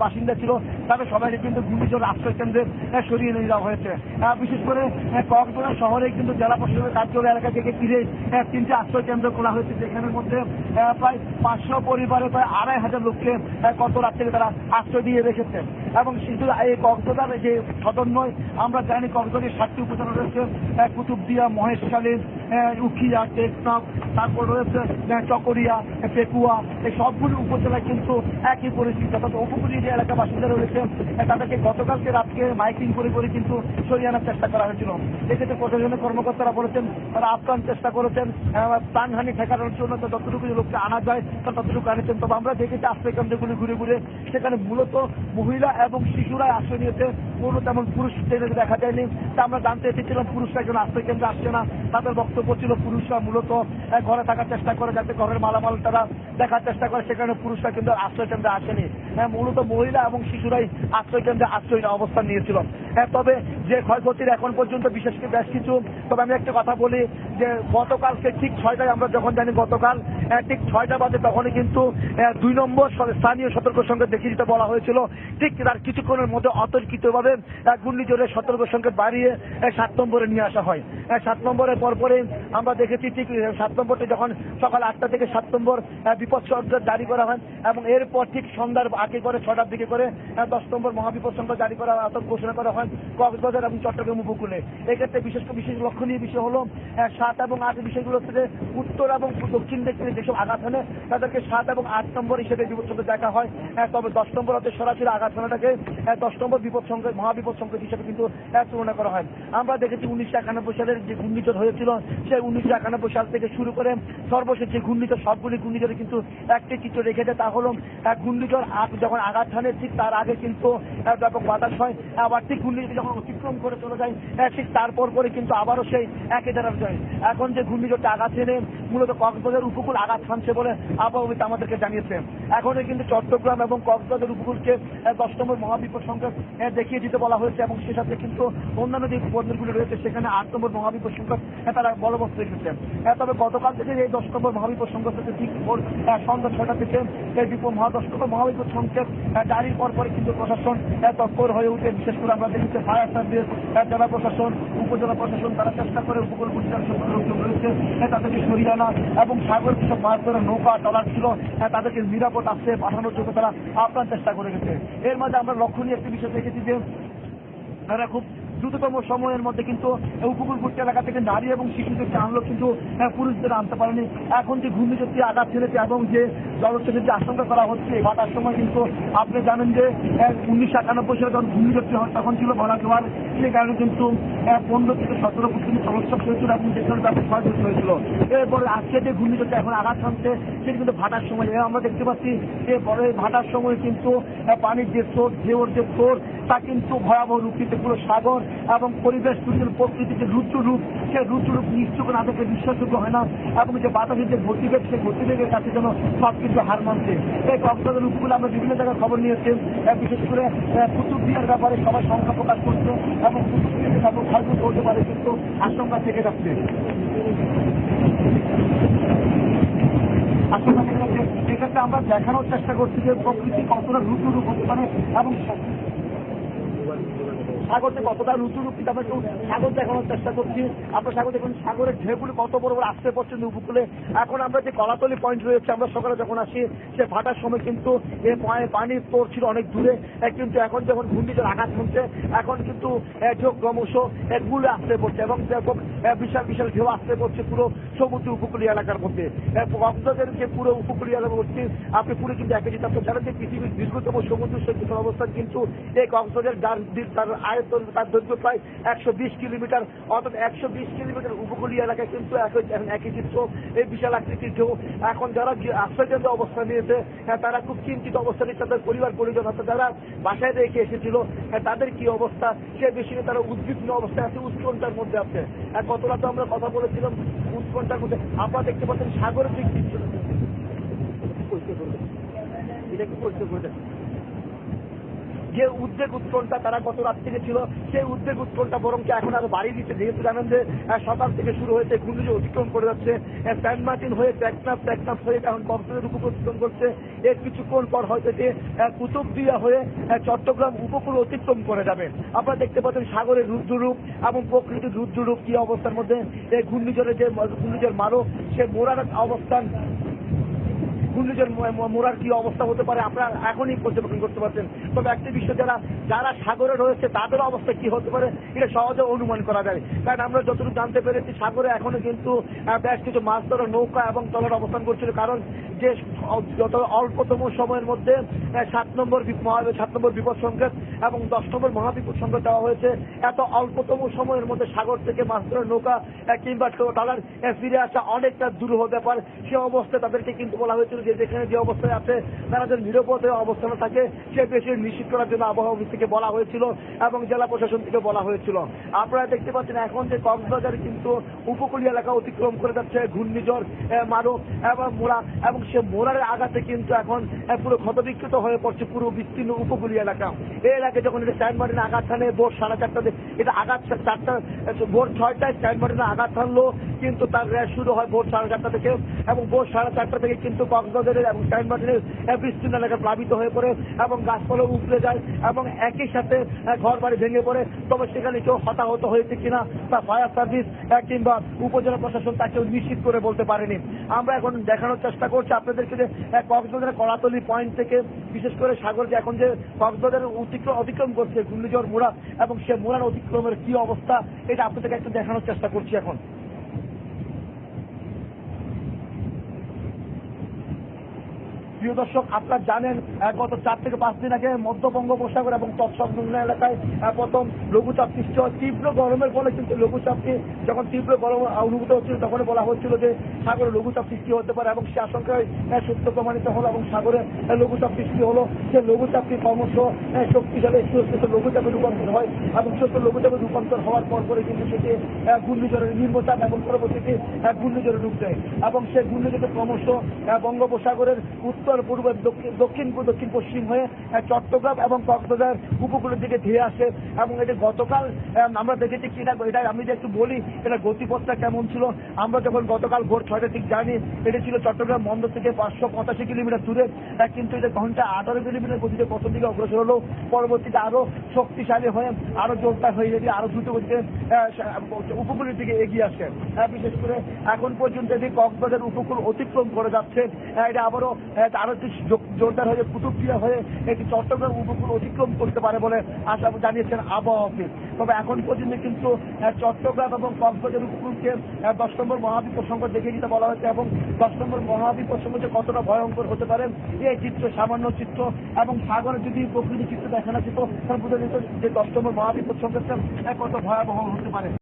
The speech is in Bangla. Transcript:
বাসিন্দা ছিল তাদের সবাইকে কিন্তু ঘূর্ণিঝড় আশ্রয় কেন্দ্রে সরিয়ে নিয়ে যাওয়া হয়েছে। বিশেষ করে কক্সবাজার শহরে কিন্তু জেলা প্রশাসনের কার্যালয় এলাকা থেকে ফিরে তিনটি আশ্রয় কেন্দ্র খোলা হয়েছে যেখানের মধ্যে প্রায় পাঁচশো পরিবারে প্রায় আড়াই হাজার লোককে কত রাত থেকে তারা আশ্রয় দিয়ে রেখেছে। এবং শুধু এই কক্সবাজার যে সদর নয়, আমরা জানি কক্সবাজারের সাতটি উপজেলা রয়েছে। কুতুবদিয়া মহেশখালী উখিয়া টেকনাফ তারপর রয়েছে চকরিয়া পেকুয়া। এই সবগুলো উপজেলায় কিন্তু একই পরিস্থিতি, অর্থাৎ উপকূলীয় যে এলাকা বাসিন্দা রয়েছে তাদেরকে গতকালকে রাতকে মাইকিং করে করে কিন্তু সরিয়ে আনার চেষ্টা করা হয়েছিল। এক্ষেত্রে প্রশাসনের কর্মকর্তারা বলেছেন, তারা আপ্রাণ চেষ্টা করেছেন প্রাণহানি ঠেকানোর জন্য তো যতটুকু লোককে আনা যায়, তারা ততটুকু আনেছেন তবে আমরা দেখেছি আশ্রয় কেন্দ্রগুলি ঘুরে ঘুরে, সেখানে মূলত মহিলা এবং শিশুরা আশ্রয় নিয়েছে কোনো তেমন পুরুষ ট্রেনে দেখা যায়নি। তা আমরা জানতে এসেছিলাম পুরুষরা একজন আশ্রয় কেন্দ্রে আসছে না। তাদের বক্তব্য ছিল পুরুষরা মূলত ঘরে থাকার চেষ্টা করে যাতে ঘরের মালামাল তারা দেখার চেষ্টা করে সেখানে পুরুষরা কিন্তু আশ্রয় কেন্দ্রে আসেনি। হ্যাঁ, মূলত মহিলা এবং শিশুরাই আশ্রয় কেন্দ্রে আশ্রয় অবস্থান নিয়েছিল। তবে যে ক্ষয়ক্ষতির এখন পর্যন্ত বিশেষ করে বেশ কিছু, তবে আমি একটা কথা বলি যে গতকালকে ঠিক ছয়টায় আমরা যখন জানি গতকাল ঠিক ছয়টা বাজে তখনই কিন্তু দুই নম্বর স্থানীয় সতর্ক সংকেত দেখিয়ে দিতে বলা হয়েছিল। ঠিক তার কিছুক্ষণের মধ্যে অতর্কিতভাবে ঘূর্ণিঝড়ের সতর্ক সংকেত বাড়িয়ে সাত নম্বরে নিয়ে আসা হয়। সাত নম্বরের পরপরে আমরা দেখেছি ঠিক সাত নম্বরটি যখন সকাল আটটা থেকে সাত নম্বর বিপদ সংকেত জারি করা হয় এবং এরপর ঠিক সন্ধ্যার আগে করে, ছটার দিকে করে দশ নম্বর মহাবিপদ সংকেত জারি করা ঘোষণা করা হয়। কক্সবাজার এবং চট্টগ্রাম উপকূলে। এক্ষেত্রে বিশেষ বিশেষ লক্ষণীয় বিষয় হলো সাত এবং আট বিষয়গুলো হচ্ছে উত্তর এবং দক্ষিণ দিকে যেসব আঘাত হানে, তাদেরকে সাত এবং আট নম্বর হিসেবে বিপদ সংকেত দেখা হয়। তবে দশ নম্বর হচ্ছে সরাসরি আঘাত হানাটাকে দশ নম্বর বিপদ সংকেত মহাবিপদ সংকেত হিসেবে কিন্তু তুলনা করা হয়। আমরা দেখেছি উনিশশো একানব্বই সালের যে ঘূর্ণিঝড় হয়েছিল, সেই উনিশশো একানব্বই সাল থেকে শুরু করে সর্বশেষ যে ঘূর্ণিঝড়, সবগুলি ঘূর্ণিঝড়ে কিন্তু একটি চিত্র রেখেছে তা হলো ঘূর্ণিঝড় যখন আঘাত হানে, ঠিক তার আগে কিন্তু ব্যাপক বাতাস হয়। আবার ঠিক ঘূর্ণিঝড় যখন অতিক্রম করে চলে যায় ঠিক তারপর করে কিন্তু আবারও সেই একই ধারার যায় এখন যে ঘূর্ণিঝড়টা আঘাত হেনে মূলত কক্সবাজার উপকূল আঘাত হানছে বলে আবহাওয়া আমাদেরকে জানিয়েছে এখন কিন্তু চট্টগ্রাম এবং কক্সবাজার উপকূলকে দশ নম্বর মহাবিপদ সংকেত দেখিয়ে দিতে বলা হয়েছে এবং সে সাথে কিন্তু অন্যান্য যে বন্দরগুলো রয়েছে সেখানে আট নম্বর মহাবিপদ সংকেত তারা বলবৎ রেখেছে তবে গতকাল থেকে এই দশ নম্বর মহাবিপদ সংকেত থেকে ঠিক ভোর, সন্ধ্যা ছটা থেকে এই বিপদ মহা দশ নম্বর মহাবিপদ সংকেত জারির পর পরে কিন্তু প্রশাসন তৎপর হয়ে উঠে বিশেষ করে আমরা দেখেছি ফায়ার সার্ভিস জেলা প্রশাসন উপজেলা প্রশাসন তারা চেষ্টা করে উপকূল লোকজন রয়েছে তাদেরকে সরিয়ে আনা এবং সাগর যেসব মাছ ধরে নৌকা চলার ছিল আহ, তাদেরকে নিরাপদ আসতে পাঠানোর জন্য তারা আপ্রাণ চেষ্টা করে গেছে। এর মাঝে আমরা লক্ষণীয় একটি বিষয় দেখেছি যে তারা খুব দ্রুততম সময়ের মধ্যে কিন্তু উপকূলবর্তী এলাকা থেকে নারী এবং শিশুদেরকে আনলো কিন্তু পুরুষদের আনতে পারেনি। এখন যে ঘূর্ণিঝড়টি আঘাত ছেড়েছে এবং যে জলচ্ছেদের যে আশঙ্কা করা হচ্ছে বাটার সময় কিন্তু আপনি জানেন যে উনিশশো একানব্বই সালে যখন ঘূর্ণিঝড়টি হয় তখন ছিল ভরা জোয়ার সেই কারণে কিন্তু পনেরো থেকে সতেরো ফুট কিন্তু সমস্যা হয়েছিল এবং যেখানে ব্যাপক ক্ষয়ক্ষতি হয়েছিল। এরপরে আজকে যে ঘূর্ণিঝড়টা এখন আঘাত হানছে, সেটি কিন্তু ভাটার সময়। আমরা দেখতে পাচ্ছি যে পরে ভাটার সময় কিন্তু পানির যে স্রোত, ঢেউর যে স্রোত, তা কিন্তু ভয়াবহ রূপ নিতে পুরো সাগর এবং পরিবেশ দুর্যোগ প্রকৃতির যে রুদ্র রূপ সে রুদ্র রূপ নিশ্চয় না থেকে বিশ্বাসযোগ্য হয় না এবং যে বাতাসের যে গতিবেগ সেই গতিবেগের কাছে যেন সব কিছু হার মানছে। এই কক্সবাজার উপকূলে আমরা বিভিন্ন জায়গায় খবর নিয়েছি। বিশেষ করে আহ, কুতুব দিয়ার ব্যাপারে সবাই সংখ্যা প্রকাশ করছে এবং কুতুব দিয়ার ব্যাপক হতে পারে কিন্তু আশঙ্কা থেকে যাচ্ছে। এক্ষেত্রে আমরা দেখানোর চেষ্টা করছি যে প্রকৃতি কতটা রুদ্র রূপ হতে পারে এবং সাগরতে কতটা রুচু রূপী আমরা একটু সাগর দেখানোর চেষ্টা করছি। আমরা সাগর দেখুন সাগরের ঢেউগুলি কত বড় বড় আসতে পড়ছে উপকূলে। এখন আমরা যে কলাতলি পয়েন্ট রয়েছে আমরা সকালে যখন আসি সে ভাটার সময় কিন্তু এ পায়ে পানির স্তর ছিল অনেক দূরে। কিন্তু এখন যখন ঘূর্ণিঝড় আঘাত হচ্ছে এখন কিন্তু ঢেউ ক্রমশ গুলে আসতে পড়ছে এবং ব্যাপক বিশাল বিশাল ঢেউ আসতে পড়ছে পুরো সমুদ্র উপকূলীয় এলাকার মধ্যে। এ, কক্সবাজারের যে পুরো উপকূলীয় এলাকা মধ্যে আপনি পুরো কিন্তু একই জিনিস আপনি জানেন যে পৃথিবীর দীর্ঘতম সমুদ্র সৈকতের অবস্থান কিন্তু এই কক্সবাজার যার তার আয়তন তার দৈর্ঘ্য প্রায় একশো বিশ কিলোমিটার অর্থাৎ একশো বিশ কিলোমিটার উপকূলীয় এলাকায় কিন্তু একই চিত্র এই বিশাল আকৃতির ঢেউ। এখন যারা যে আশ্রয়কেন্দ্রে অবস্থান নিয়েছে হ্যাঁ, তারা খুব চিন্তিত অবস্থা নিচ্ছে তাদের পরিবার পরিজন অর্থাৎ যারা বাসায় রেখে এসেছিল হ্যাঁ, তাদের কি অবস্থা? সে বিষয়ে তারা উদ্বিগ্ন অবস্থায় আছে উৎকণ্ঠার মধ্যে আছে। আর গত রাতে আমরা কথা বলেছিলাম উৎকণ্ঠার মধ্যে। আপনারা দেখতে পাচ্ছেন সাগরের চিত্র এটা কি পরিচয় করে দেন যে উদ্বেগ উৎকণ্ঠা তারা গত রাত থেকে ছিল সেই উদ্বেগ উৎকণ্ঠা বরং এখন আরও বাড়িয়ে দিচ্ছে। যেহেতু জানেন যে সকাল থেকে শুরু হয়েছে ঘূর্ণিঝড় অতিক্রম করে যাচ্ছে আহ, মার্টিন হয়ে টেকনাফ টেকনাফ হয়ে এখন কক্সবাজার উপকূল অতিক্রম করছে। এর কিছুক্ষণ পর হয়তো যে কুতুবদিয়া হয়ে চট্টগ্রাম উপকূল অতিক্রম করে যাবে। আপনারা দেখতে পাচ্ছেন সাগরের রুদ্ররূপ এবং প্রকৃতির রুদ্ররূপ কি অবস্থার মধ্যে? এই ঘূর্ণিঝড়ের যে ঘূর্ণিঝড় মারো সে মোড়ার অবস্থান ঘূর্ণিঝড় মোড়ার কি অবস্থা হতে পারে? আপনারা এখনই পর্যবেক্ষণ করতে পারছেন। তবে একটি বিষয়, যারা যারা সাগরে রয়েছে, তাদের অবস্থা কি হতে পারে? এটা সহজে অনুমান করা যায়। কারণ আমরা যতটুকু জানতে পেরেছি, সাগরে এখনও কিন্তু বেশ কিছু মাছ ধরার নৌকা এবং তলার অবস্থান করছিল। কারণ যে যত অল্পতম সময়ের মধ্যে সাত নম্বর সাত নম্বর বিপদ সংকেত এবং দশ নম্বর মহাবিপদ সংকেত দেওয়া হয়েছে। এত অল্পতম সময়ের মধ্যে সাগর থেকে মাছ ধরার নৌকা কিংবা ট্রলার ফিরে আসা অনেকটা দুরূহ ব্যাপার। সে অবস্থায় তাদেরকে কিন্তু বলা হয়েছিল যে যেখানে যে অবস্থায় আছে, তারা যেন নিরাপদে অবস্থানে থাকে, সে বেশি নিশ্চিত করার জন্য আবহাওয়া অফিস থেকে বলা হয়েছিল এবং জেলা প্রশাসন থেকে বলা হয়েছিল। আপনারা দেখতে পাচ্ছেন এখন যে কক্সবাজার কিন্তু উপকূলীয় এলাকা অতিক্রম করে যাচ্ছে ঘূর্ণিঝড় মারো এবং মোড়া এবং সে মোড়ার আঘাতে কিন্তু এখন পুরো ক্ষতবিক্ষত হয়ে পড়ছে পুরো বিস্তীর্ণ উপকূলীয় এলাকা। এই এলাকায় যখন এটা স্ট্যান্ড মার্টিনে আঘাত থানে ভোর সাড়ে চারটাতে এটা আঘাত চারটা ভোর ছয়টায় স্ট্যান্ড মার্টিনে আঘাত থানলো কিন্তু তার রেস শুরু হয় ভোর সাড়ে চারটা থেকে এবং ভোর সাড়ে চারটা থেকে কিন্তু কক্সবাজারের এবং স্ট্যান্ড বিস্তীর্ণ এলাকা প্লাবিত হয়ে পড়ে এবং গাছপালা উপড়ে যায় এবং একই সাথে ঘর বাড়ি ভেঙে পড়ে। তবে সেখানে কেউ হতাহত হয়েছে কিনা তা ফায়ার সার্ভিস কিংবা উপজেলা প্রশাসন তা কেউ নিশ্চিত করে বলতে পারেনি। আমরা এখন দেখানোর চেষ্টা করছি আপনাদেরকে যে কক্সবাজারের কলাতলি পয়েন্ট থেকে, বিশেষ করে সাগর, যে এখন যে কক্সবাজারের অতিক্রম অতিক্রম করছে, ঘূর্ণিঝড় মোড়া এবং সে মোড়ার অতিক্রমের কি অবস্থা, এটা আপনাদেরকে একটু দেখানোর চেষ্টা করছি এখন। প্রিয় দর্শক, আপনারা জানেন গত চার থেকে পাঁচ দিন আগে মধ্য বঙ্গোপসাগর এবং তৎসংলগ্ন এলাকায় প্রথম লঘুচাপ সৃষ্টি হয়। তীব্র গরমের ফলে কিন্তু লঘুচাপটি যখন তীব্র গরম অনুভূত হচ্ছিল তখন বলা হচ্ছিল যে সাগরে লঘুচাপ সৃষ্টি হতে পারে এবং সে আশঙ্কায় সত্য প্রমাণিত হলো এবং সাগরে লঘুচাপ সৃষ্টি হলো সে লঘুচাপটি ক্রমশ শক্তিশালী একটু লঘুচাপে রূপান্তর হয় এবং ছোট্ট লঘুচাপে রূপান্তর হওয়ার পর পরে কিন্তু সেটি ঘূর্ণিঝড়ের নিম্নচাপ এবং পরবর্তীতে ঘূর্ণিঝড়ে রূপ দেয়। এবং সে ঘূর্ণিঝড়ে ক্রমশ বঙ্গোপসাগরের উত্তর পূর্ব দক্ষিণ পূর্ব, দক্ষিণ পশ্চিম হয়ে চট্টগ্রাম এবং কক্সবাজার উপকূলের দিকে ধেয়ে আসে। এবং এটি গতকাল আমরা দেখেছি কি এটা আমি যে একটু বলি এটা গতিপথটা কেমন ছিল আমরা যখন গতকাল ভোর ছয়টা ঠিক জানি এটি ছিল চট্টগ্রাম বন্দর থেকে পাঁচশো পঁচাশি কিলোমিটার দূরে। কিন্তু এটা ঘণ্টা আঠারো কিলোমিটার গতিতে প্রথম দিকে অগ্রসর হলো পরবর্তীতে আরও শক্তিশালী হয়ে আরও জোরদার হয়ে যেটি আরও দ্রুত গতিতে উপকূলের দিকে এগিয়ে আসে। বিশেষ করে এখন পর্যন্ত এটি কক্সবাজার উপকূল অতিক্রম করে যাচ্ছে এটা আবারও আরও একটু জোরদার হয়ে কুতুবদিয়া হয়ে এটি চট্টগ্রাম উপকূল অতিক্রম করতে পারে বলে আশা জানিয়েছেন আবহাওয়া অফিস। তবে এখন পর্যন্ত কিন্তু চট্টগ্রাম এবং কক্সবাজার উপকূলকে দশ নম্বর মহাবিপদ সংকট দেখে দিতে বলা হয়েছে এবং দশ নম্বর মহাবিপদ সংকট যে কতটা ভয়ঙ্কর হতে পারে, এই চিত্র সামান্য চিত্র এবং সাগরে যদি প্রকৃতি চিত্র দেখানো যেত, তাহলে বোঝা যেত যে দশ নম্বর মহাবিপদ সংকটটা কত ভয়াবহ হতে পারে।